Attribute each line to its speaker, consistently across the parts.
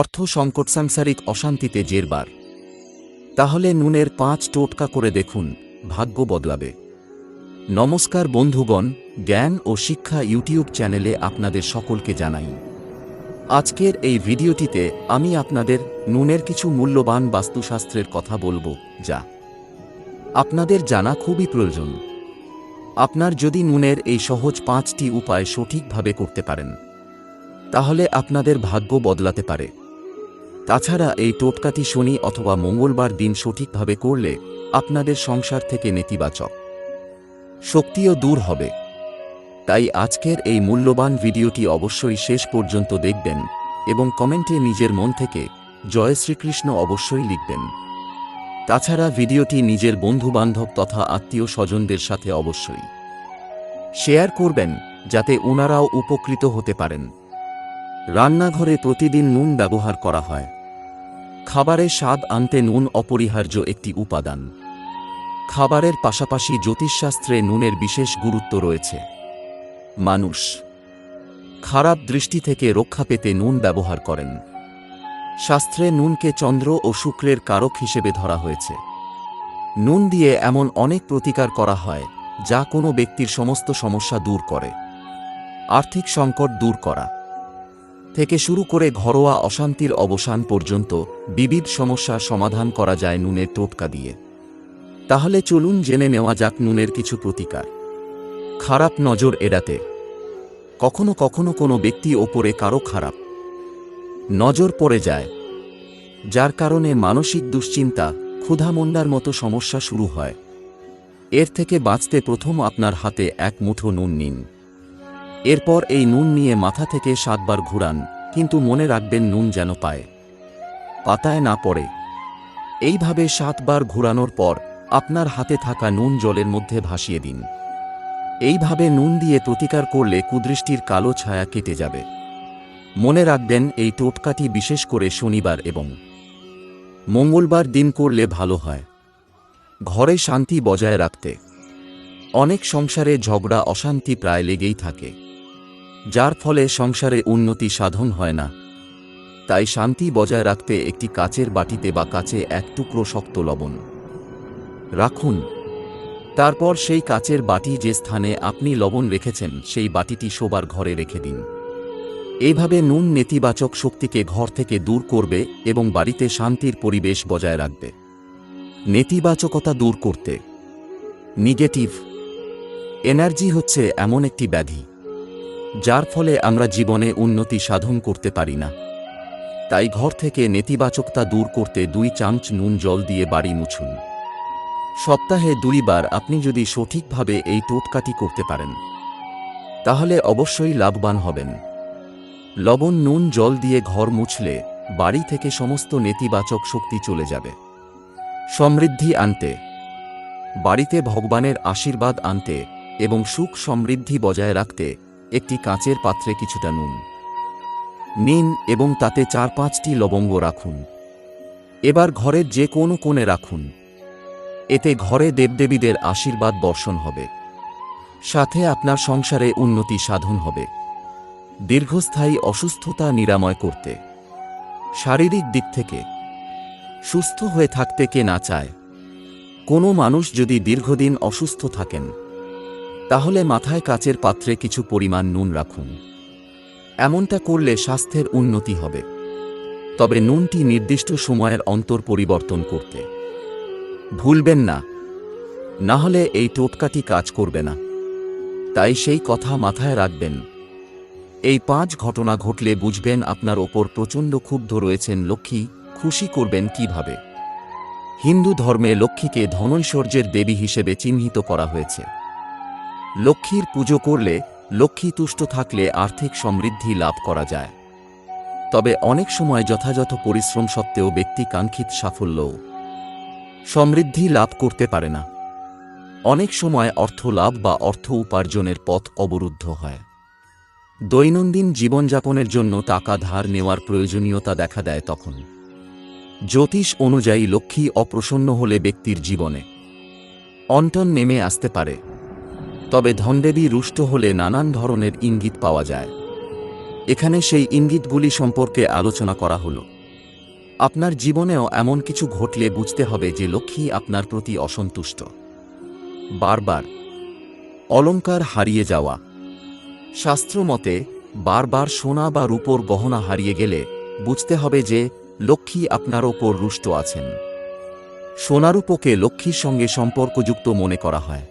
Speaker 1: অর্থ সংকট সাংসারিক অশান্তিতে জেরবার। তাহলে নুনের পাঁচ টোটকা করে দেখুন, ভাগ্য বদলাবে। নমস্কার বন্ধুগণ, জ্ঞান ও শিক্ষা ইউটিউব চ্যানেলে আপনাদের সকলকে জানাই। আজকের এই ভিডিওটিতে আমি আপনাদের নুনের কিছু মূল্যবান বাস্তুশাস্ত্রের কথা বলব, যা আপনাদের জানা খুবই প্রয়োজন। আপনার যদি নুনের এই সহজ পাঁচটি উপায় সঠিকভাবে করতে পারেন, তাহলে আপনাদের ভাগ্য বদলাতে পারে। তাছাড়া এই টোটকাটি শনি অথবা মঙ্গলবার দিন সঠিকভাবে করলে আপনাদের সংসার থেকে নেতিবাচক শক্তিও দূর হবে। তাই আজকের এই মূল্যবান ভিডিওটি অবশ্যই শেষ পর্যন্ত দেখবেন এবং কমেন্টে নিজের মন থেকে জয় শ্রীকৃষ্ণ অবশ্যই লিখবেন। তাছাড়া ভিডিওটি নিজের বন্ধুবান্ধব তথা আত্মীয় স্বজনদের সাথে অবশ্যই শেয়ার করবেন যাতে ওনারাও উপকৃত হতে পারেন। রান্নাঘরে প্রতিদিন নুন ব্যবহার করা হয়। খাবারে স্বাদ আনতে নুন অপরিহার্য একটি উপাদান। খাবারের পাশাপাশি জ্যোতিষশাস্ত্রে নুনের বিশেষ গুরুত্ব রয়েছে। মানুষ। খারাপ দৃষ্টি থেকে রক্ষা পেতে নুন ব্যবহার করেন। শাস্ত্রে নুনকে চন্দ্র ও শুক্রের কারক হিসেবে ধরা হয়েছে। নুন দিয়ে এমন অনেক প্রতিকার করা হয়, যা কোনো ব্যক্তির সমস্ত সমস্যা দূর করে। আর্থিক সংকট দূর করা। থেকে শুরু করে ঘরোয়া অশান্তির অবসান পর্যন্ত বিবিধ সমস্যার সমাধান করা যায় নুনের টোটকা দিয়ে। তাহলে চলুন জেনে নেওয়া যাক নুনের কিছু প্রতিকার। খারাপ নজর এড়াতে। কখনো কখনো কোনো ব্যক্তি ওপরে কারও খারাপ নজর পড়ে যায়, যার কারণে মানসিক দুশ্চিন্তা, ক্ষুধামন্দার মতো সমস্যা শুরু হয়। এর থেকে বাঁচতে প্রথম আপনার হাতে এক মুঠো নুন নিন। এরপর এই নুন নিয়ে মাথা থেকে সাতবার ঘুরান, কিন্তু মনে রাখবেন নুন যেন পায়। পাতায় না পড়ে। এইভাবে সাতবার ঘুরানোর পর আপনার হাতে থাকা নুন জলের মধ্যে ভাসিয়ে দিন। এইভাবে নুন দিয়ে প্রতিকার করলে কুদৃষ্টির কালো ছায়া কেটে যাবে। মনে রাখবেন এই টোটকাটি বিশেষ করে শনিবার এবং মঙ্গলবার দিন করলে ভালো হয়। ঘরে শান্তি বজায় রাখতে। অনেক সংসারে ঝগড়া, অশান্তি প্রায় লেগেই থাকে। যার ফলে সংসারে উন্নতি সাধন হয় না। তাই শান্তি বজায় রাখতে একটি কাচের বাটিতে বা কাচে এক টুকরো শক্ত লবণ। রাখুন। তারপর সেই কাচের বাটি যে স্থানে আপনি লবণ রেখেছেন, সেই বাটিটি শোবার ঘরে রেখে দিন। এইভাবে নুন নেতিবাচক শক্তিকে ঘর থেকে দূর করবে এবং বাড়িতে শান্তির পরিবেশ বজায় রাখবে। নেতিবাচকতা দূর করতে। নেগেটিভ এনার্জি হচ্ছে এমন একটি ব্যাধি। যার ফলে আমরা জীবনে উন্নতি সাধন করতে পারি না। তাই ঘর থেকে নেতিবাচকতা দূর করতে দুই চামচ নুন জল দিয়ে বাড়ি মুছুন। সপ্তাহে দুইবার আপনি যদি সঠিকভাবে এই টোটকাটি করতে পারেন, তাহলে অবশ্যই লাভবান হবেন। লবণ, নুন, জল দিয়ে ঘর মুছলে বাড়ি থেকে সমস্ত নেতিবাচক শক্তি চলে যাবে। সমৃদ্ধি আনতে, বাড়িতে ভগবানের আশীর্বাদ আনতে এবং সুখ সমৃদ্ধি বজায় রাখতে একটি কাঁচের পাত্রে কিছুটা নুন। নিন এবং তাতে চার পাঁচটি লবঙ্গ রাখুন। এবার ঘরের যে কোনো কোণে রাখুন। এতে ঘরে দেবদেবীদের আশীর্বাদ বর্ষণ হবে। সাথে আপনার সংসারে উন্নতি সাধন হবে। দীর্ঘস্থায়ী অসুস্থতা নিরাময় করতে। শারীরিক দিক থেকে। সুস্থ হয়ে থাকতে কে না চায়। কোনো মানুষ যদি দীর্ঘদিন অসুস্থ থাকেন তাহলে মাথায় কাচের পাত্রে কিছু পরিমাণ নুন রাখুন। এমনটা করলে স্বাস্থ্যের উন্নতি হবে। তবে নুনটি নির্দিষ্ট সময়ের অন্তর পরিবর্তন করতে। ভুলবেন না। না হলে এই টোটকাটি কাজ করবে না। তাই সেই কথা মাথায় রাখবেন। এই পাঁচ ঘটনা ঘটলে বুঝবেন আপনার ওপর প্রচণ্ড ক্ষুব্ধ রয়েছেন লক্ষ্মী, খুশি করবেন কীভাবে? হিন্দু ধর্মে লক্ষ্মীকে ধনৈশ্বর্যের দেবী হিসেবে চিহ্নিত করা হয়েছে। লক্ষ্মীর পুজো করলে লক্ষ্মী তুষ্ট থাকলে আর্থিক সমৃদ্ধি লাভ করা যায়। তবে অনেক সময় যথাযথ পরিশ্রম সত্ত্বেও ব্যক্তি কাঙ্ক্ষিত সাফল্যও সমৃদ্ধি লাভ করতে পারে না। অনেক সময় অর্থ লাভ বা অর্থ উপার্জনের পথ অবরুদ্ধ হয়। দৈনন্দিন জীবনযাপনের জন্য টাকা ধার নেওয়ার প্রয়োজনীয়তা দেখা দেয় তখন। জ্যোতিষ অনুযায়ী লক্ষ্মী অপ্রসন্ন হলে ব্যক্তির জীবনে অন্টন নেমে আসতে পারে। তবে ধনদেবী রুষ্ট হলে নানান ধরনের ইঙ্গিত পাওয়া যায়। এখানে সেই ইঙ্গিতগুলি সম্পর্কে আলোচনা করা হলো। আপনার জীবনেও এমন কিছু ঘটলে বুঝতে হবে যে লক্ষ্মী আপনার প্রতি অসন্তুষ্ট। বারবার, অলঙ্কার হারিয়ে যাওয়া। শাস্ত্র মতে বারবার সোনা বা রূপোর গহনা হারিয়ে গেলে বুঝতে হবে যে লক্ষ্মী আপনার ওপর রুষ্ট আছেন। সোনারূপকে লক্ষ্মীর সঙ্গে সম্পর্কযুক্ত মনে করা হয়।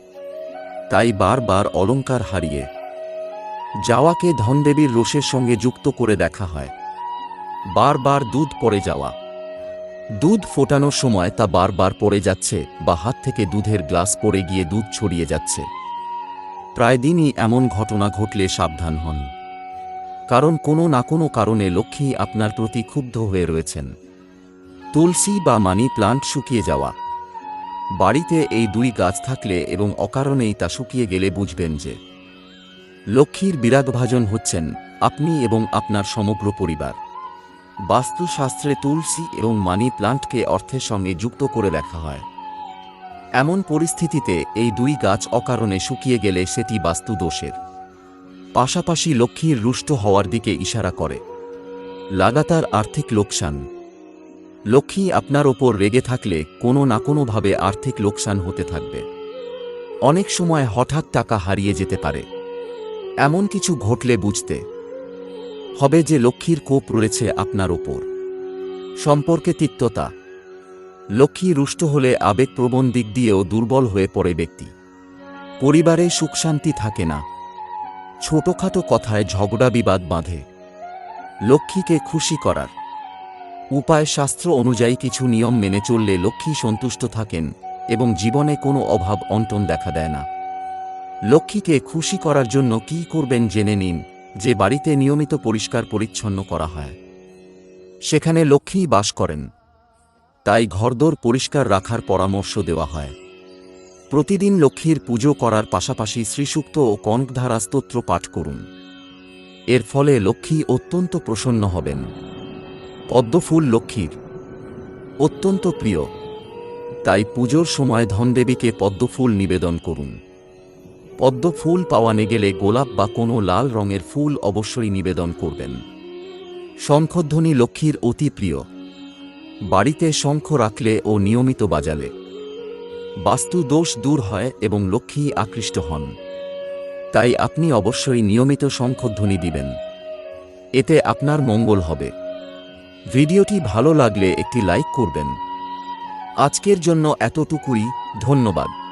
Speaker 1: তাই বারবার অলংকার হারিয়ে যাওয়াকে ধনদেবীর রোষের সঙ্গে যুক্ত করে দেখা হয়। বারবার দুধ পড়ে যাওয়া। দুধ ফোটানোর সময় তা বারবার পড়ে যাচ্ছে বা হাত থেকে দুধের গ্লাস পড়ে গিয়ে দুধ ছড়িয়ে যাচ্ছে। প্রায় দিনই এমন ঘটনা ঘটলে সাবধান হন। কারণ কোনো না কোনো কারণে লক্ষ্মী আপনার প্রতি ক্ষুব্ধ হয়ে রয়েছেন। তুলসী বা মানি প্লান্ট শুকিয়ে যাওয়া। বাড়িতে এই দুই গাছ থাকলে এবং অকারণেই তা শুকিয়ে গেলে বুঝবেন যে লক্ষ্মীর বিরাগভাজন হচ্ছেন আপনি এবং আপনার সমগ্র পরিবার। বাস্তুশাস্ত্রে তুলসী এবং মানি প্লান্টকে অর্থের সঙ্গে যুক্ত করে দেখা হয়। এমন পরিস্থিতিতে এই দুই গাছ অকারণে শুকিয়ে গেলে সেটি বাস্তু দোষের পাশাপাশি লক্ষ্মীর রুষ্ট হওয়ার দিকে ইশারা করে। লাগাতার আর্থিক লোকসান। লক্ষ্মী আপনার ওপর রেগে থাকলে কোনো না কোনোভাবে আর্থিক লোকসান হতে থাকবে। অনেক সময় হঠাৎ টাকা হারিয়ে যেতে পারে। এমন কিছু ঘটলে বুঝতে হবে যে লক্ষ্মীর কোপ রয়েছে আপনার ওপর। সম্পর্কে তিক্ততা। লক্ষ্মী রুষ্ট হলে আবেগপ্রবণ দিক দিয়েও দুর্বল হয়ে পড়ে ব্যক্তি। পরিবারে সুখশান্তি থাকে না। ছোটখাটো কথায় ঝগড়া বিবাদ বাঁধে। লক্ষ্মীকে খুশি করার উপায় শাস্ত্র অনুযায়ী কিছু নিয়ম মেনে চললে লক্ষ্মী সন্তুষ্ট থাকেন এবং জীবনে কোনো অভাব অন্টন দেখা দেয় না। লক্ষ্মীকে খুশি করার জন্য কি করবেন জেনে নিন, যে বাড়িতে নিয়মিত পরিষ্কার পরিচ্ছন্ন করা হয়। সেখানে লক্ষ্মী বাস করেন। তাই ঘরদোর পরিষ্কার রাখার পরামর্শ দেওয়া হয়। প্রতিদিন লক্ষ্মীর পুজো করার পাশাপাশি শ্রীসুক্ত ও কনকধারা স্তোত্র পাঠ করুন। এর ফলে লক্ষ্মী অত্যন্ত প্রসন্ন হবেন। পদ্মফুল লক্ষ্মীর। অত্যন্ত প্রিয়। তাই পুজোর সময় ধনদেবীকে পদ্মফুল নিবেদন করুন। পদ্ম ফুল পাওয়ানে গেলে গোলাপ বা কোনো লাল রঙের ফুল অবশ্যই নিবেদন করবেন। শঙ্খধ্বনি লক্ষ্মীর অতি প্রিয়। বাড়িতে শঙ্খ রাখলে ও নিয়মিত বাজালে। বাস্তু দোষ দূর হয় এবং লক্ষ্মী আকৃষ্ট হন। তাই আপনি অবশ্যই নিয়মিত শঙ্খধ্বনি দিবেন। এতে আপনার মঙ্গল হবে। ভিডিওটি ভালো লাগলে একটি লাইক করবেন। আজকের জন্য এতটুকুই ধন্যবাদ।